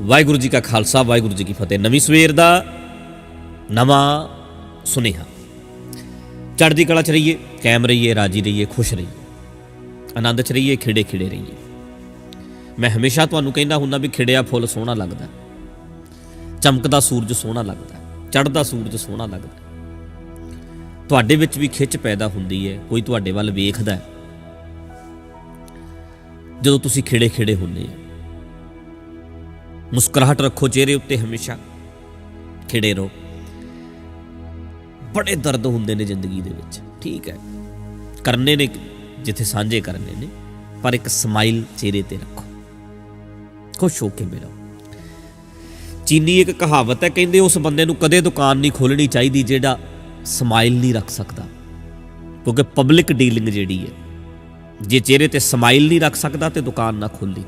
ਵਾਹਿਗੁਰੂ ਜੀ ਕਾ ਖਾਲਸਾ, ਵਾਹਿਗੁਰੂ ਜੀ ਕੀ ਫਤਿਹ। ਨਵੀਂ ਸਵੇਰ ਦਾ ਨਵਾਂ ਸੁਨੇਹਾ। ਚੜ੍ਹਦੀ ਕਲਾ ਚ ਰਹੀਏ ਕਾਇਮ ਰਹੀਏ, ਰਾਜੀ ਰਹੀਏ, ਖੁਸ਼ ਰਹੀਏ। ਆਨੰਦ ਚ ਰਹੀਏ, ਖਿੜੇ ਖਿੜੇ ਰਹੀਏ। ਮੈਂ ਹਮੇਸ਼ਾ ਤੁਹਾਨੂੰ ਕਹਿੰਦਾ ਹੁੰਦਾ ਵੀ ਖਿੜਿਆ ਫੁੱਲ ਸੋਹਣਾ ਲੱਗਦਾ। ਚਮਕਦਾ ਸੂਰਜ ਸੋਹਣਾ ਲੱਗਦਾ। ਚੜ੍ਹਦਾ ਸੂਰਜ ਸੋਹਣਾ ਲੱਗਦਾ। ਤੁਹਾਡੇ ਵਿੱਚ ਵੀ ਖਿੱਚ ਪੈਦਾ ਹੁੰਦੀ ਹੈ, ਕੋਈ ਤੁਹਾਡੇ ਵੱਲ ਵੇਖਦਾ ਹੈ। ਜਦੋਂ ਤੁਸੀਂ ਖਿੜੇ ਖਿੜੇ ਹੁੰਦੇ ਹੋ ਮੁਸਕਰਾਹਟ ਰੱਖੋ, ਚਿਹਰੇ ਉੱਤੇ ਹਮੇਸ਼ਾ ਖਿੜੇ ਰਹੋ। ਬੜੇ ਦਰਦ ਹੁੰਦੇ ਨੇ ਜ਼ਿੰਦਗੀ ਦੇ ਵਿੱਚ, ਠੀਕ ਹੈ। ਕਰਨੇ ਨੇ, ਜਿੱਥੇ ਸਾਂਝੇ ਕਰਨੇ ਨੇ, ਪਰ ਇੱਕ ਸਮਾਈਲ ਚਿਹਰੇ ਤੇ ਰੱਖੋ। ਖੁਸ਼ ਹੋ ਕੇ ਮਿਲੋ ਚੀਨੀ ਇੱਕ ਕਹਾਵਤ ਹੈ, ਕਹਿੰਦੇ ਉਸ ਬੰਦੇ ਨੂੰ ਕਦੇ ਦੁਕਾਨ ਨਹੀਂ ਖੋਲਣੀ ਚਾਹੀਦੀ ਜਿਹੜਾ ਸਮਾਈਲ ਨਹੀਂ ਰੱਖ ਸਕਦਾ। ਕਿਉਂਕਿ ਪਬਲਿਕ ਡੀਲਿੰਗ ਜਿਹੜੀ ਹੈ, ਜੇ ਚਿਹਰੇ ਤੇ ਸਮਾਈਲ ਨਹੀਂ ਰੱਖ ਸਕਦਾ ਤੇ ਦੁਕਾਨ ਨਾ ਖੋਲੀ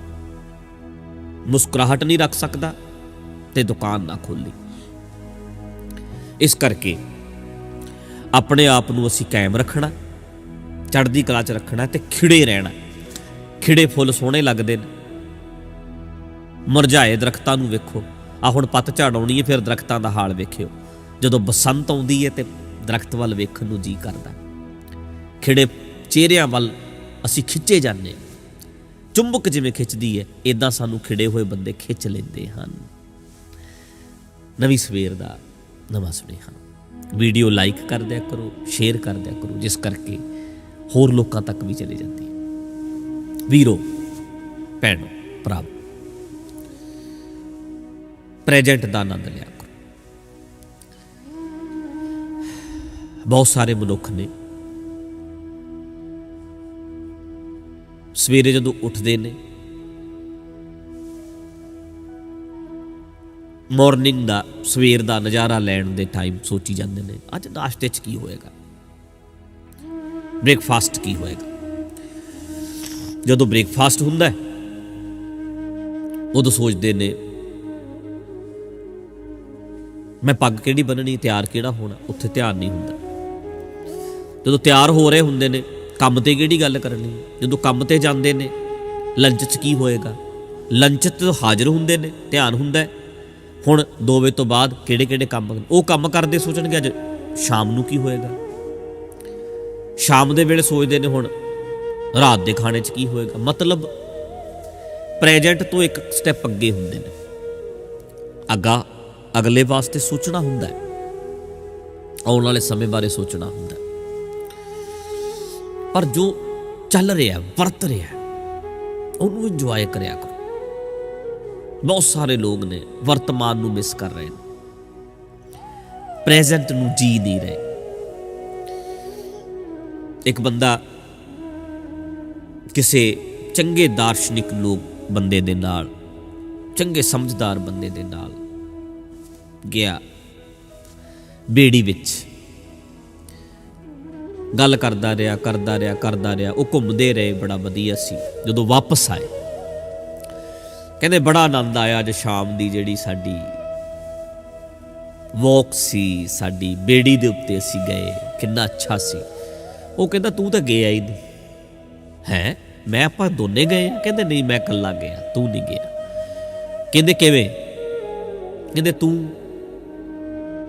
ਮੁਸਕਰਾਹਟ ਨਹੀਂ ਰੱਖ ਸਕਦਾ ਤੇ ਦੁਕਾਨ ਨਾ ਖੋਲੀ ਇਸ ਕਰਕੇ ਆਪਣੇ ਆਪ ਨੂੰ ਅਸੀਂ ਕਾਇਮ ਰੱਖਣਾ, ਚੜ੍ਹਦੀ ਕਲਾ 'ਚ ਰੱਖਣਾ ਤੇ ਖਿੜੇ ਰਹਿਣਾ। ਖਿੜੇ ਫੁੱਲ ਸੋਹਣੇ ਲੱਗਦੇ ਨੇ। ਮੁਰਝਾਏ ਦਰਖਤਾਂ ਨੂੰ ਵੇਖੋ। ਆ ਹੁਣ ਪੱਤ ਝੜ ਆਉਣੀ ਹੈ, ਫਿਰ ਦਰਖਤਾਂ ਦਾ ਹਾਲ ਵੇਖਿਓ। ਜਦੋਂ ਬਸੰਤ ਆਉਂਦੀ ਹੈ ਤੇ ਦਰਖਤ ਵੱਲ ਵੇਖਣ ਨੂੰ ਜੀ ਕਰਦਾ। ਖਿੜੇ ਚਿਹਰਿਆਂ ਵੱਲ ਅਸੀਂ ਖਿੱਚੇ ਜਾਂਦੇ ਹਾਂ। ਚੁੰਬਕ ਜਿਵੇਂ ਖਿੱਚਦੀ ਹੈ ਇਦਾਂ ਸਾਨੂੰ ਖਿੜੇ ਹੋਏ ਬੰਦੇ ਖਿੱਚ ਲੈਂਦੇ ਹਨ। ਨਵੀਂ ਸਵੇਰ ਦਾ ਨਵਾਂ ਸੁਨੇਹਾ। ਵੀਡੀਓ ਲਾਈਕ ਕਰ ਦਿਆ ਕਰੋ, ਸ਼ੇਅਰ ਕਰ ਦਿਆ ਕਰੋ, ਜਿਸ ਕਰਕੇ ਹੋਰ ਲੋਕਾਂ ਤੱਕ ਵੀ ਚਲੇ ਜਾਂਦੀ ਹੈ ਵੀਰੋ, ਭੈਣੋ, ਭਰਾਵੋ, ਪ੍ਰੈਜ਼ੈਂਟ ਦਾ ਆਨੰਦ ਲਿਆ ਕਰੋ। ਬਹੁਤ ਸਾਰੇ ਮਨੁੱਖ ਨੇ ਸਵੇਰੇ ਜਦੋਂ ਉੱਠਦੇ ਨੇ ਮਾਰਨਿੰਗ ਦਾ ਸਵੇਰ ਦਾ ਨਜ਼ਾਰਾ ਲੈਣ ਦੇ ਟਾਈਮ ਸੋਚੀ ਜਾਂਦੇ ਨੇ, ਅੱਜ ਨਾਸ਼ਤੇ 'ਚ ਕੀ ਹੋਏਗਾ? ਬ੍ਰੇਕਫਾਸਟ ਕੀ ਹੋਏਗਾ? ਜਦੋਂ ਬ੍ਰੇਕਫਾਸਟ ਹੁੰਦਾ ਹੈ, ਉਦੋਂ ਸੋਚਦੇ ਨੇ, ਮੈਂ ਪੱਗ ਕਿਹੜੀ ਬੰਨਣੀ, ਤਿਆਰ ਕਿਹੜਾ ਹੋਣਾ? ਉੱਥੇ ਧਿਆਨ ਨਹੀਂ ਹੁੰਦਾ। ਜਦੋਂ ਤਿਆਰ ਹੋ ਰਹੇ ਹੁੰਦੇ ਨੇ ਕੰਮ ਤੇ ਕਿਹੜੀ ਗੱਲ ਕਰਨੀ? ਜਦੋਂ ਕੰਮ ਤੇ ਜਾਂਦੇ ਨੇ, ਲੰਚ 'ਚ ਕੀ ਹੋਏਗਾ? ਲੰਚ 'ਤੇ ਹਾਜ਼ਰ ਹੁੰਦੇ ਨੇ, ਧਿਆਨ ਹੁੰਦਾ ਹੁਣ 2 ਵਜੇ ਤੋਂ ਬਾਅਦ ਕਿਹੜੇ ਕਿਹੜੇ ਕੰਮ ਉਹ ਕੰਮ ਕਰਦੇ ਸੋਚਣਗੇ ਅੱਜ ਸ਼ਾਮ ਨੂੰ ਕੀ ਹੋਏਗਾ? ਸ਼ਾਮ ਦੇ ਵੇਲੇ ਸੋਚਦੇ ਨੇ ਹੁਣ ਰਾਤ ਦੇ ਖਾਣੇ 'ਚ ਕੀ ਹੋਏਗਾ? ਮਤਲਬ ਪ੍ਰੈਜ਼ੈਂਟ ਤੋਂ ਇੱਕ ਸਟੈਪ ਅੱਗੇ ਹੁੰਦੇ ਨੇ। ਅੱਗਾ ਅਗਲੇ ਵਾਸਤੇ ਸੋਚਣਾ ਹੁੰਦਾ ਹੈ। ਆਉਣ ਵਾਲੇ ਸਮੇਂ ਬਾਰੇ ਸੋਚਣਾ ਹੁੰਦਾ ਹੈ। ਪਰ ਜੋ ਚੱਲ ਰਿਹਾ, ਵਰਤ ਰਿਹਾ, ਉਹਨੂੰ ਇੰਜੋਏ ਕਰਿਆ ਕਰੋ। ਬਹੁਤ ਸਾਰੇ ਲੋਕ ਨੇ ਵਰਤਮਾਨ ਨੂੰ ਮਿਸ ਕਰ ਰਹੇ ਨੇ। ਪ੍ਰੈਜ਼ੈਂਟ ਨੂੰ ਜੀ ਨਹੀਂ ਰਹੇ। ਇੱਕ ਬੰਦਾ ਕਿਸੇ ਚੰਗੇ ਦਾਰਸ਼ਨਿਕ ਲੋਕ ਬੰਦੇ ਦੇ ਨਾਲ, ਚੰਗੇ ਸਮਝਦਾਰ ਬੰਦੇ ਦੇ ਨਾਲ ਗਿਆ ਬੇੜੀ ਵਿੱਚ। ਗੱਲ ਕਰਦਾ ਰਿਹਾ ਕਰਦਾ ਰਿਹਾ ਕਰਦਾ ਰਿਹਾ, ਉਹ ਘੁੰਮਦੇ ਰਹੇ, ਬੜਾ ਵਧੀਆ ਸੀ। ਜਦੋਂ ਵਾਪਸ ਆਏ, ਕਹਿੰਦੇ ਬੜਾ ਆਨੰਦ ਆਇਆ ਅੱਜ ਸ਼ਾਮ ਦੀ ਜਿਹੜੀ ਸਾਡੀ ਵਾਕ ਸੀ, ਸਾਡੀ ਬੇੜੀ ਦੇ ਉੱਤੇ ਅਸੀਂ ਗਏ, ਕਿੰਨਾ ਅੱਛਾ ਸੀ। ਉਹ ਕਹਿੰਦਾ, ਤੂੰ ਤਾਂ ਗਿਆ ਹੀ ਨਹੀਂ। ਹੈ? ਮੈਂ ਆਪਾਂ ਦੋਨੇ ਗਏ ਆ ਕਹਿੰਦੇ, ਨਹੀਂ, ਮੈਂ ਇਕੱਲਾ ਗਿਆ, ਤੂੰ ਨਹੀਂ ਗਿਆ। ਕਹਿੰਦੇ, ਕਿਵੇਂ? ਕਹਿੰਦੇ, ਤੂੰ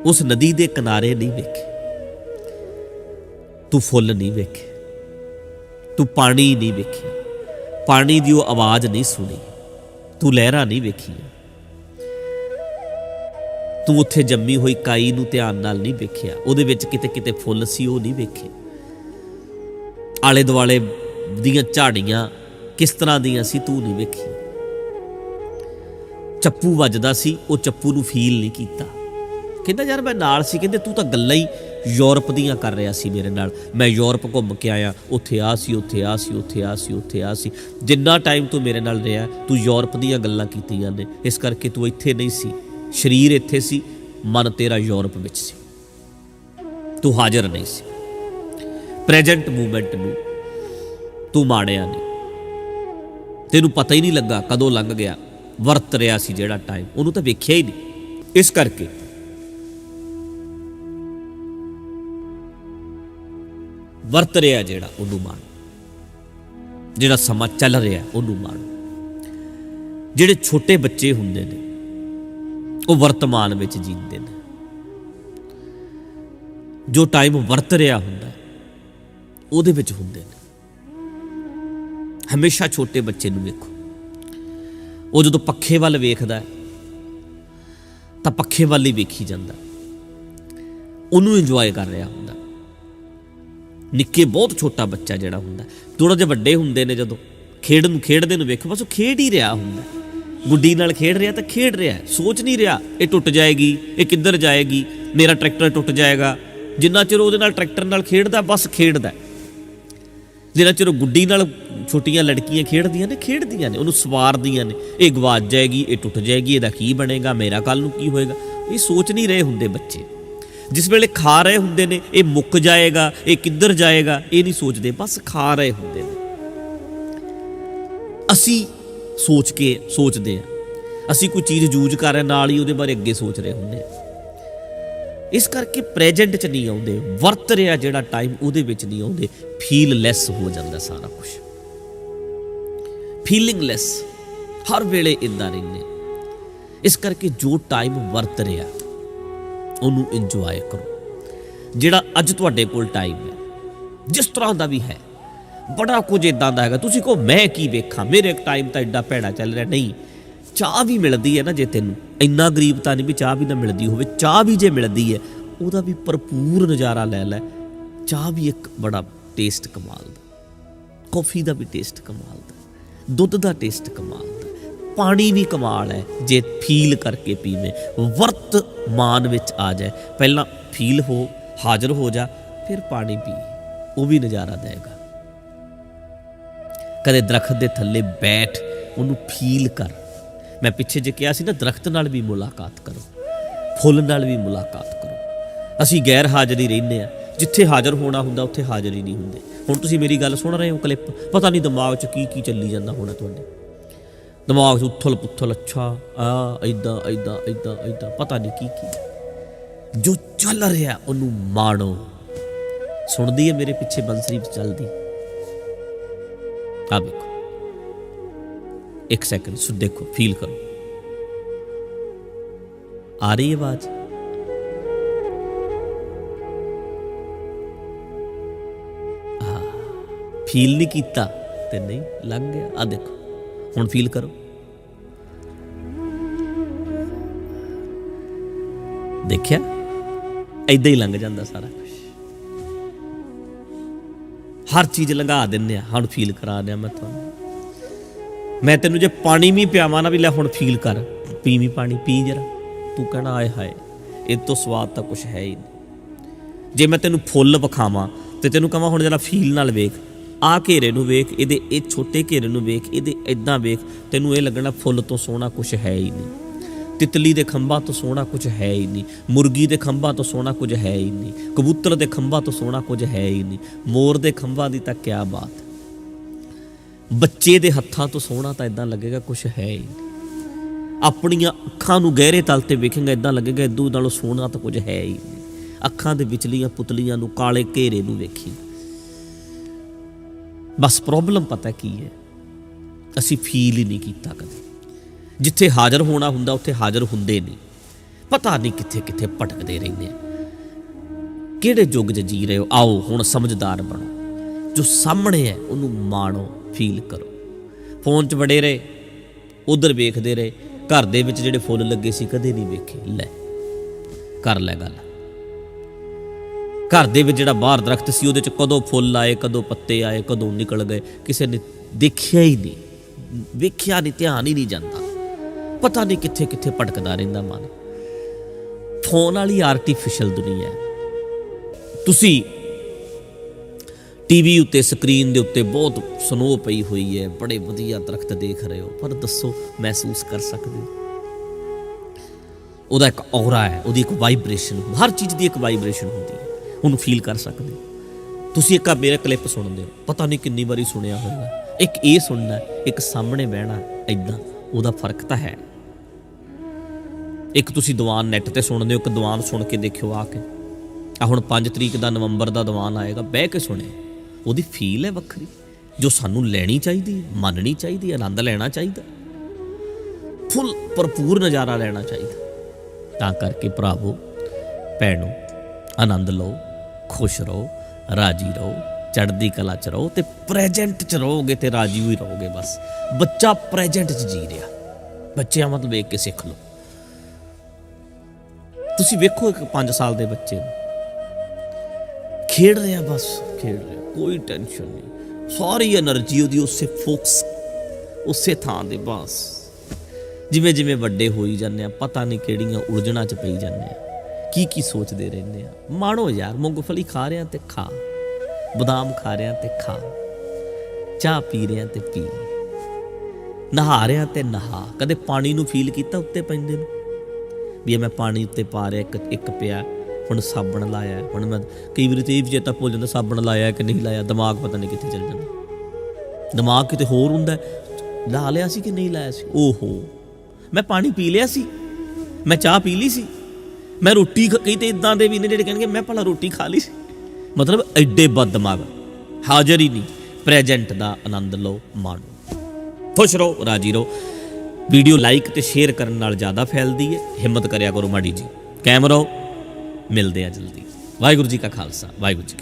ਉਸ ਨਦੀ ਦੇ ਕਿਨਾਰੇ ਨਹੀਂ ਵੇਖੇ। ਤੂੰ ਫੁੱਲ ਨਹੀਂ ਵੇਖੇ। ਤੂੰ ਪਾਣੀ ਨਹੀਂ ਵੇਖਿਆ। ਪਾਣੀ ਦੀ ਉਹ ਆਵਾਜ਼ ਨਹੀਂ ਸੁਣੀ। ਤੂੰ ਲਹਿਰਾਂ ਨਹੀਂ ਵੇਖੀਆਂ। ਤੂੰ ਉੱਥੇ ਜੰਮੀ ਹੋਈ ਕਾਈ ਨੂੰ ਧਿਆਨ ਨਾਲ ਨਹੀਂ ਵੇਖਿਆ। ਉਹਦੇ ਵਿੱਚ ਕਿਤੇ ਕਿਤੇ ਫੁੱਲ ਸੀ, ਉਹ ਨਹੀਂ ਵੇਖੇ। ਆਲੇ ਦੁਆਲੇ ਦੀਆਂ ਝਾੜੀਆਂ ਕਿਸ ਤਰ੍ਹਾਂ ਦੀਆਂ ਸੀ, ਤੂੰ ਨਹੀਂ ਵੇਖੀ। ਚੱਪੂ ਵੱਜਦਾ ਸੀ, ਉਹ ਚੱਪੂ ਨੂੰ ਫੀਲ ਨਹੀਂ ਕੀਤਾ। ਕਹਿੰਦਾ, ਯਾਰ ਮੈਂ ਨਾਲ ਸੀ। ਕਹਿੰਦੇ, ਤੂੰ ਤਾਂ ਗੱਲਾਂ ਹੀ ਯੂਰਪ ਦੀਆਂ ਕਰ ਰਿਹਾ ਸੀ ਮੇਰੇ ਨਾਲ। ਮੈਂ ਯੂਰਪ ਘੁੰਮ ਕੇ ਆਇਆ। ਉੱਥੇ ਆ ਸੀ, ਉੱਥੇ ਆ ਸੀ, ਉੱਥੇ ਆ ਸੀ, ਉੱਥੇ ਆ ਸੀ। ਜਿੰਨਾ ਟਾਈਮ ਤੂੰ ਮੇਰੇ ਨਾਲ ਰਿਹਾ, ਤੂੰ ਯੂਰਪ ਦੀਆਂ ਗੱਲਾਂ ਕੀਤੀਆਂ ਨੇ। ਇਸ ਕਰਕੇ ਤੂੰ ਇੱਥੇ ਨਹੀਂ ਸੀ। ਸਰੀਰ ਇੱਥੇ ਸੀ, ਮਨ ਤੇਰਾ ਯੂਰਪ ਵਿੱਚ ਸੀ। ਤੂੰ ਹਾਜ਼ਰ ਨਹੀਂ ਸੀ। ਪ੍ਰੈਜ਼ੈਂਟ ਮੂਮੈਂਟ ਨੂੰ ਤੂੰ ਮਾਣਿਆ ਨਹੀਂ। ਤੈਨੂੰ ਪਤਾ ਹੀ ਨਹੀਂ ਲੱਗਾ ਕਦੋਂ ਲੰਘ ਗਿਆ। ਵਰਤ ਰਿਹਾ ਸੀ ਜਿਹੜਾ ਟਾਈਮ ਉਹਨੂੰ ਤਾਂ ਵੇਖਿਆ ਹੀ ਨਹੀਂ। ਇਸ ਕਰਕੇ ਵਰਤ ਰਿਹਾ ਜਿਹੜਾ ਉਹਨੂੰ ਮਾਣੋ। ਜਿਹੜਾ ਸਮਾਂ ਚੱਲ ਰਿਹਾ ਉਹਨੂੰ ਮਾਣੋ। ਜਿਹੜੇ ਛੋਟੇ ਬੱਚੇ ਹੁੰਦੇ ਨੇ, ਉਹ ਵਰਤਮਾਨ ਵਿੱਚ ਜੀਂਦੇ ਨੇ। ਜੋ ਟਾਈਮ ਵਰਤ ਰਿਹਾ ਹੁੰਦਾ, ਉਹਦੇ ਵਿੱਚ ਹੁੰਦੇ ਨੇ। ਹਮੇਸ਼ਾ ਛੋਟੇ ਬੱਚੇ ਨੂੰ ਵੇਖੋ। ਉਹ ਜਦੋਂ ਪੱਖੇ ਵੱਲ ਵੇਖਦਾ ਹੈ, ਤਾਂ ਪੱਖੇ ਵੱਲ ਹੀ ਵੇਖੀ ਜਾਂਦਾ। ਉਹਨੂੰ ਇੰਜੋਏ ਕਰ ਰਿਹਾ ਹੁੰਦਾ। ਨਿੱਕੇ ਬਹੁਤ ਛੋਟਾ ਬੱਚਾ ਜਿਹੜਾ ਹੁੰਦਾ। ਥੋੜਾ ਜਿਹਾ ਵੱਡੇ ਹੁੰਦੇ ਨੇ ਜਦੋਂ। ਖੇਡ ਨੂੰ ਖੇਡਦੇ ਨੂੰ ਵੇਖੋ, ਬਸ ਉਹ ਖੇਡ ਹੀ ਰਿਹਾ ਹੁੰਦਾ। ਗੁੱਡੀ ਨਾਲ ਖੇਡ ਰਿਹਾ ਤਾਂ ਖੇਡ ਰਿਹਾ, ਸੋਚ ਨਹੀਂ ਰਿਹਾ, ਇਹ ਟੁੱਟ ਜਾਏਗੀ, ਇਹ ਕਿੱਧਰ ਜਾਏਗੀ, ਮੇਰਾ ਟਰੈਕਟਰ ਟੁੱਟ ਜਾਏਗਾ। ਜਿੰਨਾ ਚਿਰ ਉਹਦੇ ਨਾਲ ਟਰੈਕਟਰ ਨਾਲ ਖੇਡਦਾ, ਬਸ ਖੇਡਦਾ। ਜਿੰਨਾ ਚਿਰ ਉਹ ਗੁੱਡੀ ਨਾਲ ਛੋਟੀਆਂ ਲੜਕੀਆਂ ਖੇਡਦੀਆਂ ਨੇ ਖੇਡਦੀਆਂ ਨੇ, ਉਹਨੂੰ ਸਵਾਰਦੀਆਂ ਨੇ। ਇਹ ਗਵਾਚ ਜਾਏਗੀ, ਇਹ ਟੁੱਟ ਜਾਏਗੀ, ਇਹਦਾ ਕੀ ਬਣੇਗਾ, ਮੇਰਾ ਕੱਲ ਨੂੰ ਕੀ ਹੋਏਗਾ। ਇਹ ਸੋਚ ਨਹੀਂ ਰਹੇ ਹੁੰਦੇ ਬੱਚੇ। ਜਿਸ ਵੇਲੇ ਖਾ ਰਹੇ ਹੁੰਦੇ ਨੇ, ਇਹ ਮੁੱਕ ਜਾਏਗਾ, ਇਹ ਕਿੱਧਰ ਜਾਏਗਾ, ਇਹ ਨਹੀਂ ਸੋਚਦੇ, ਬਸ ਖਾ ਰਹੇ ਹੁੰਦੇ ਨੇ। ਅਸੀਂ ਸੋਚ ਕੇ ਸੋਚਦੇ ਆ ਅਸੀਂ ਕੋਈ ਚੀਜ਼ ਯੂਜ਼ ਕਰ ਰਹੇ, ਨਾਲ ਹੀ ਉਹਦੇ ਬਾਰੇ ਅੱਗੇ ਸੋਚ ਰਹੇ ਹੁੰਦੇ ਆ ਇਸ ਕਰਕੇ ਪ੍ਰੈਜੈਂਟ ਚ ਨਹੀਂ ਆਉਂਦੇ, ਵਰਤ ਰਿਹਾ ਜਿਹੜਾ ਟਾਈਮ ਉਹਦੇ ਵਿੱਚ ਨਹੀਂ ਆਉਂਦੇ ਫੀਲ ਲੈਸ ਹੋ ਜਾਂਦਾ ਸਾਰਾ ਕੁਝ ਫੀਲਿੰਗ ਲੈਸ ਹਰ ਵੇਲੇ ਇਦਾਂ ਰਹਿੰਦੇ। ਇਸ ਕਰਕੇ ਜੋ ਟਾਈਮ ਵਰਤ ਰਿਹਾ ਉਹਨੂੰ ਇੰਜੋਏ ਕਰੋ। ਜਿਹੜਾ ਅੱਜ ਤੁਹਾਡੇ ਕੋਲ ਟਾਈਮ ਹੈ, ਜਿਸ ਤਰ੍ਹਾਂ ਦਾ ਵੀ ਹੈ, ਬੜਾ ਕੁਝ ਇਦਾਂ ਦਾ ਹੈਗਾ। ਤੁਸੀਂ ਕਹੋ, ਮੈਂ ਕੀ ਵੇਖਾਂ? ਮੇਰੇ ਟਾਈਮ ਤਾਂ ਐਡਾ ਭੈੜਾ ਚੱਲ ਰਿਹਾ। ਨਹੀਂ, ਚਾਹ ਵੀ ਮਿਲਦੀ ਹੈ ਨਾ ਜੇ ਤੈਨੂੰ। ਇੰਨਾ ਗਰੀਬ ਤਾਂ ਨਹੀਂ ਵੀ ਚਾਹ ਵੀ ਨਾ ਮਿਲਦੀ ਹੋਵੇ। ਚਾਹ ਵੀ ਜੇ ਮਿਲਦੀ ਹੈ, ਉਹਦਾ ਵੀ ਭਰਪੂਰ ਨਜ਼ਾਰਾ ਲੈ ਲੈ। ਚਾਹ ਵੀ ਇੱਕ ਬੜਾ ਟੇਸਟ ਕਮਾਲ ਦਾ। ਕਾਫੀ ਦਾ ਵੀ ਟੇਸਟ ਕਮਾਲ ਦਾ। ਦੁੱਧ ਦਾ ਟੇਸਟ ਕਮਾਲ ਦਾ। ਪਾਣੀ ਵੀ ਕਮਾਲ ਹੈ, ਜੇ ਫੀਲ ਕਰਕੇ ਪੀਵੇਂ। ਵਰਤਮਾਨ ਵਿੱਚ ਆ ਜਾਏ। ਪਹਿਲਾਂ ਫੀਲ ਹੋ, ਹਾਜ਼ਰ ਹੋ ਜਾ, ਫਿਰ ਪਾਣੀ ਪੀ। ਉਹ ਵੀ ਨਜ਼ਾਰਾ ਦੇਗਾ। ਕਦੇ ਦਰਖਤ ਦੇ ਥੱਲੇ ਬੈਠ, ਉਹਨੂੰ ਫੀਲ ਕਰ। ਮੈਂ ਪਿੱਛੇ ਜੇ ਕਿਹਾ ਸੀ ਨਾ, ਦਰਖਤ ਨਾਲ ਵੀ ਮੁਲਾਕਾਤ ਕਰੋ। ਫੁੱਲ ਨਾਲ ਵੀ ਮੁਲਾਕਾਤ ਕਰੋ। ਅਸੀਂ ਗੈਰ ਹਾਜ਼ਰੀ ਰਹਿੰਦੇ ਆ ਜਿੱਥੇ ਹਾਜ਼ਰ ਹੋਣਾ ਹੁੰਦਾ, ਉੱਥੇ ਹਾਜ਼ਰ ਹੀ ਨਹੀਂ ਹੁੰਦੇ। ਹੁਣ ਤੁਸੀਂ ਮੇਰੀ ਗੱਲ ਸੁਣ ਰਹੇ ਹੋ ਕਲਿੱਪ। ਪਤਾ ਨਹੀਂ ਦਿਮਾਗ 'ਚ ਕੀ ਕੀ ਚੱਲੀ ਜਾਂਦਾ ਹੋਣਾ ਤੁਹਾਡੇ। ਦਿਮਾਗ 'ਚ ਉਥਲ ਪੁੱਥਲ, ਅੱਛਾ, ਆ ਐਦਾਂ ਐਦਾਂ ਐਦਾਂ ਐਦਾਂ ਪਤਾ ਨਹੀਂ ਕੀ ਕੀ। ਜੋ ਚੱਲ ਰਿਹਾ, ਉਹਨੂੰ ਮਾਣੋ। ਸੁਣਦੀ ਹੈ ਮੇਰੇ ਪਿੱਛੇ ਬੰਸਰੀ ਚੱਲਦੀ। ਆ ਵੇਖੋ। ਇੱਕ ਸੈਕਿੰਡ ਸੁ ਦੇਖੋ ਫੀਲ ਕਰੋ। ਆ ਰਹੀ ਆਵਾਜ਼? ਫੀਲ ਨਹੀਂ ਕੀਤਾ ਤੇ ਨਹੀਂ, ਲੰਘ ਗਿਆ। ਆ ਦੇਖੋ। ਹੁਣ ਫੀਲ ਕਰੋ। ਦੇਖਿਆ? ਐਦਾਂ ਹੀ ਲੰਘ ਜਾਂਦਾ ਸਾਰਾ ਕੁਝ ਹਰ ਚੀਜ਼ ਲੰਘਾ ਦਿੰਦੇ ਆ, ਹੁਣ ਫੀਲ ਕਰਾ ਦਿਆਂ ਮੈਂ ਤੁਹਾਨੂੰ। ਮੈਂ ਤੈਨੂੰ ਜੇ ਪਾਣੀ ਵੀ ਪਿਆਵਾਂ ਨਾ ਵੀ ਲੈ ਹੁਣ ਫੀਲ ਕਰ। ਪੀ ਵੀ ਪਾਣੀ, ਪੀ ਜਰਾ। ਤੂੰ ਕਹਿਣਾ, ਆਏ ਹਾਏ, ਇਹ ਤੋਂ ਸਵਾਦ ਤਾਂ ਕੁਝ ਹੈ ਹੀ ਨਹੀਂ। ਜੇ ਮੈਂ ਤੈਨੂੰ ਫੁੱਲ ਵਿਖਾਵਾਂ ਤੇ ਤੈਨੂੰ ਕਹਾਂ ਹੁਣ ਜਰਾ ਫੀਲ ਨਾਲ ਵੇਖ। ਆ ਘੇਰੇ ਨੂੰ ਵੇਖ, ਇਹਦੇ ਇਹ ਛੋਟੇ ਘੇਰੇ ਨੂੰ ਵੇਖ, ਇਹਦੇ ਇਦਾਂ ਵੇਖ, ਤੈਨੂੰ ਇਹ ਲੱਗਣਾ ਫੁੱਲ ਤੋਂ ਸੋਹਣਾ ਕੁਝ ਹੈ ਹੀ ਨਹੀਂ। ਤਿਤਲੀ ਦੇ ਖੰਭਾਂ ਤੋਂ ਸੋਹਣਾ ਕੁਝ ਹੈ ਹੀ ਨਹੀਂ। ਮੁਰਗੀ ਦੇ ਖੰਭਾਂ ਤੋਂ ਸੋਹਣਾ ਕੁਝ ਹੈ ਹੀ ਨਹੀਂ। ਕਬੂਤਰ ਦੇ ਖੰਭਾਂ ਤੋਂ ਸੋਹਣਾ ਕੁਝ ਹੈ ਹੀ ਨਹੀਂ। ਮੋਰ ਦੇ ਖੰਭਾਂ ਦੀ ਤਾਂ ਕਿਆ ਬਾਤ। ਬੱਚੇ ਦੇ ਹੱਥਾਂ ਤੋਂ ਸੋਹਣਾ ਤਾਂ ਇਦਾਂ ਲੱਗੇਗਾ ਕੁਝ ਹੈ ਹੀ ਨਹੀਂ। ਆਪਣੀਆਂ ਅੱਖਾਂ ਨੂੰ ਗਹਿਰੇ ਤਲ ਤੇ ਵੇਖੇਗਾ ਇਦਾਂ ਲੱਗੇਗਾ ਇਦੋਂ ਨਾਲੋਂ ਸੋਹਣਾ ਤਾਂ ਕੁਝ ਹੈ ਹੀ ਨਹੀਂ। ਅੱਖਾਂ ਦੇ ਵਿਚਲੀਆਂ ਪੁਤਲੀਆਂ ਨੂੰ ਕਾਲੇ ਘੇਰੇ ਨੂੰ ਵੇਖੀ। ਬਸ ਪ੍ਰੋਬਲਮ ਪਤਾ ਕੀ ਹੈ? ਅਸੀਂ ਫੀਲ ਹੀ ਨਹੀਂ ਕੀਤਾ ਕਦੇ। ਜਿੱਥੇ ਹਾਜ਼ਰ ਹੋਣਾ ਹੁੰਦਾ, ਉੱਥੇ ਹਾਜ਼ਰ ਹੁੰਦੇ ਨਹੀਂ। ਪਤਾ ਨਹੀਂ ਕਿੱਥੇ ਕਿੱਥੇ ਭਟਕਦੇ ਰਹਿੰਦੇ ਆ। ਕਿਹੜੇ ਯੁੱਗ 'ਚ ਜੀ ਰਹੇ ਹੋ? ਆਓ, ਹੁਣ ਸਮਝਦਾਰ ਬਣੋ। ਜੋ ਸਾਹਮਣੇ ਹੈ, ਉਹਨੂੰ ਮਾਣੋ ਫੀਲ ਕਰੋ। ਫੋਨ 'ਚ ਵੜੇ ਰਹੇ, ਉਧਰ ਵੇਖਦੇ ਰਹੇ। ਘਰ ਦੇ ਵਿੱਚ ਜਿਹੜੇ ਫੁੱਲ ਲੱਗੇ ਸੀ, ਕਦੇ ਨਹੀਂ ਵੇਖੇ। ਲੈ, ਕਰ ਲੈ ਗੱਲ। ਘਰ ਦੇ ਵਿੱਚ ਜਿਹੜਾ ਬਾਹਰ ਦਰਖਤ ਸੀ, ਉਹਦੇ 'ਚ ਕਦੋਂ ਫੁੱਲ ਆਏ, ਕਦੋਂ ਪੱਤੇ ਆਏ, ਕਦੋਂ ਨਿਕਲ ਗਏ, ਕਿਸੇ ਨੇ ਦੇਖਿਆ ਹੀ ਨਹੀਂ। ਵੇਖਿਆ ਨਹੀਂ, ਧਿਆਨ ਹੀ ਨਹੀਂ ਜਾਂਦਾ। ਪਤਾ ਨਹੀਂ ਕਿੱਥੇ ਕਿੱਥੇ ਭਟਕਦਾ ਰਹਿੰਦਾ ਮਨ। ਫੋਨ ਵਾਲੀ ਆਰਟੀਫੀਸ਼ੀਅਲ ਦੁਨੀਆ ਹੈ। ਤੁਸੀਂ ਟੀਵੀ ਉੱਤੇ ਸਕਰੀਨ ਦੇ ਉੱਤੇ ਬਹੁਤ ਸਨੋ ਪਈ ਹੋਈ ਹੈ, ਬੜੇ ਵਧੀਆ ਦਰਖਤ ਦੇਖ ਰਹੇ ਹੋ, ਪਰ ਦੱਸੋ, ਮਹਿਸੂਸ ਕਰ ਸਕਦੇ ਹੋ? ਉਹਦਾ ਇੱਕ ਔਰਾ ਹੈ, ਉਹਦੀ ਇੱਕ ਵਾਈਬ੍ਰੇਸ਼ਨ ਹਰ ਚੀਜ਼ ਦੀ ਇੱਕ ਵਾਈਬ੍ਰੇਸ਼ਨ ਹੁੰਦੀ ਹੈ। ਉਹਨੂੰ ਫੀਲ ਕਰ ਸਕਦੇ ਤੁਸੀਂ ਇੱਕ ਆ ਮੇਰਾ ਕਲਿੱਪ ਸੁਣਦੇ ਹੋ। ਪਤਾ ਨਹੀਂ ਕਿੰਨੀ ਵਾਰੀ ਸੁਣਿਆ ਹੋਵੇਗਾ ਇੱਕ ਇਹ ਸੁਣਨਾ, ਇੱਕ ਸਾਹਮਣੇ ਬਹਿਣਾ ਐਦਾਂ ਉਹਦਾ ਫ਼ਰਕ ਤਾਂ ਹੈ। ਇੱਕ ਤੁਸੀਂ ਦੀਵਾਨ ਨੈਟ ਤੇ ਸੁਣਦੇ ਹੋ, ਇੱਕ ਦੀਵਾਨ ਸੁਣ ਕੇ ਦੇਖਿਓ ਆ ਕੇ। ਆ ਹੁਣ 5 ਤਰੀਕ ਦਾ ਨਵੰਬਰ ਦਾ ਦੀਵਾਨ ਆਏਗਾ, ਬਹਿ ਕੇ ਸੁਣਿਓ। ਉਹਦੀ ਫੀਲ ਹੈ ਵੱਖਰੀ। ਜੋ ਸਾਨੂੰ ਲੈਣੀ ਚਾਹੀਦੀ ਹੈ ਮੰਨਣੀ ਚਾਹੀਦੀ ਹੈ ਆਨੰਦ ਲੈਣਾ ਚਾਹੀਦਾ। ਫੁੱਲ ਭਰਪੂਰ ਨਜ਼ਾਰਾ ਲੈਣਾ ਚਾਹੀਦਾ। ਤਾਂ ਕਰਕੇ ਭਰਾਵੋ, ਭੈਣੋ, ਆਨੰਦ ਲਓ। ਖੁਸ਼ ਰਹੋ, ਰਾਜੀ ਰਹੋ, ਚੜ੍ਹਦੀ ਕਲਾ ਚ ਰਹੋ ਤੇ ਪ੍ਰੈਜੈਂਟ ਚ ਰਹੋਗੇ ਤੇ ਰਾਜੀ ਹੋਈ ਰਹੋਗੇ ਬਸ। ਬੱਚਾ ਪ੍ਰੈਜੈਂਟ ਚ ਜੀ ਰਿਹਾ। ਬੱਚਿਆਂ ਮਤਲਬ ਵੇਖ ਕੇ ਸਿੱਖ ਲਓ। ਤੁਸੀਂ ਵੇਖੋ ਇੱਕ 5 ਸਾਲ ਦੇ ਬੱਚੇ ਨੂੰ। ਖੇਡ ਰਿਹਾ ਬਸ, ਖੇਡ ਰਿਹਾ, ਕੋਈ ਟੈਨਸ਼ਨ ਨਹੀਂ। ਸਾਰੀ એનર્ਜੀ ਉਹਦੀ ਉਸੇ ਫੋਕਸ ਉਸੇ ਥਾਂ ਦੇ ਬਸ। ਜਿਵੇਂ ਜਿਵੇਂ ਵੱਡੇ ਹੋਈ ਜਾਂਦੇ ਆ, ਪਤਾ ਨਹੀਂ ਕਿਹੜੀਆਂ ਉਲਝਣਾ 'ਚ ਪਈ ਜਾਂਦੇ ਆ। ਕੀ ਕੀ ਸੋਚਦੇ ਰਹਿੰਦੇ ਆ? ਮਾਣੋ ਯਾਰ, ਮੂੰਗਫਲੀ ਖਾ ਰਿਆ ਤੇ ਖਾ। ਬਦਾਮ ਖਾ ਰਿਆ ਤੇ ਖਾ। ਚਾਹ ਪੀ ਰਿਆ ਤੇ ਪੀ। ਨਹਾ ਰਿਆ ਤੇ ਨਹਾ। ਕਦੇ ਪਾਣੀ ਨੂੰ ਫੀਲ ਕੀਤਾ ਉੱਤੇ ਪੈਂਦੇ ਨੂੰ? ਵੀ ਇਹ ਮੈਂ ਪਾਣੀ ਉੱਤੇ ਪਾ ਰਿਹਾ, ਇੱਕ ਇੱਕ ਪਿਆ। ਹੁਣ ਸਾਬਣ ਲਾਇਆ। ਹੁਣ ਮੈਂ ਕਈ ਵਾਰੀ ਤੇ ਇਹ ਵੀ ਚੇਤਾ ਭੁੱਲ ਜਾਂਦਾ ਸਾਬਣ ਲਾਇਆ ਕਿ ਨਹੀਂ ਲਾਇਆ। ਦਿਮਾਗ ਪਤਾ ਨਹੀਂ ਕਿੱਥੇ ਚਲ ਜਾਂਦਾ। ਦਿਮਾਗ ਕਿਤੇ ਹੋਰ ਹੁੰਦਾ। ਲਾ ਲਿਆ ਸੀ ਕਿ ਨਹੀਂ ਲਾਇਆ ਸੀ? ਓਹੋ। ਮੈਂ ਪਾਣੀ ਪੀ ਲਿਆ ਸੀ। ਮੈਂ ਚਾਹ ਪੀ ਲਈ ਸੀ। ਮੈਂ ਰੋਟੀ ਖ- ਕਈ ਤੇ ਇਦਾਂ ਦੇ ਵੀ ਨੇ ਜਿਹੜੇ ਕਹਿਣਗੇ, ਮੈਂ ਭਲਾ ਰੋਟੀ ਖਾ ਲਈ ਸੀ। ਮਤਲਬ ਐਡੇ ਬਦ ਦਿਮਾਗ ਹਾਜ਼ਰ ਹੀ ਨਹੀਂ। ਪ੍ਰੈਜ਼ੈਂਟ ਦਾ ਆਨੰਦ ਲਓ, ਮਾਣੋ। ਖੁਸ਼ ਰਹੋ, ਰਾਜੀ ਰਹੋ। ਵੀਡੀਓ ਲਾਈਕ ਤੇ ਸ਼ੇਅਰ ਕਰਨ ਨਾਲ ਜ਼ਿਆਦਾ ਫੈਲਦੀ ਹੈ। ਹਿੰਮਤ ਕਰਿਆ ਕਰੋ ਮਾੜੀ ਜੀ। ਕੈਮ ਰਹੋ। ਮਿਲਦੇ ਆ ਜਲਦੀ। ਵਾਹਿਗੁਰੂ ਜੀ ਕਾ ਖਾਲਸਾ। ਵਾਹਿਗੁਰੂ ਜੀ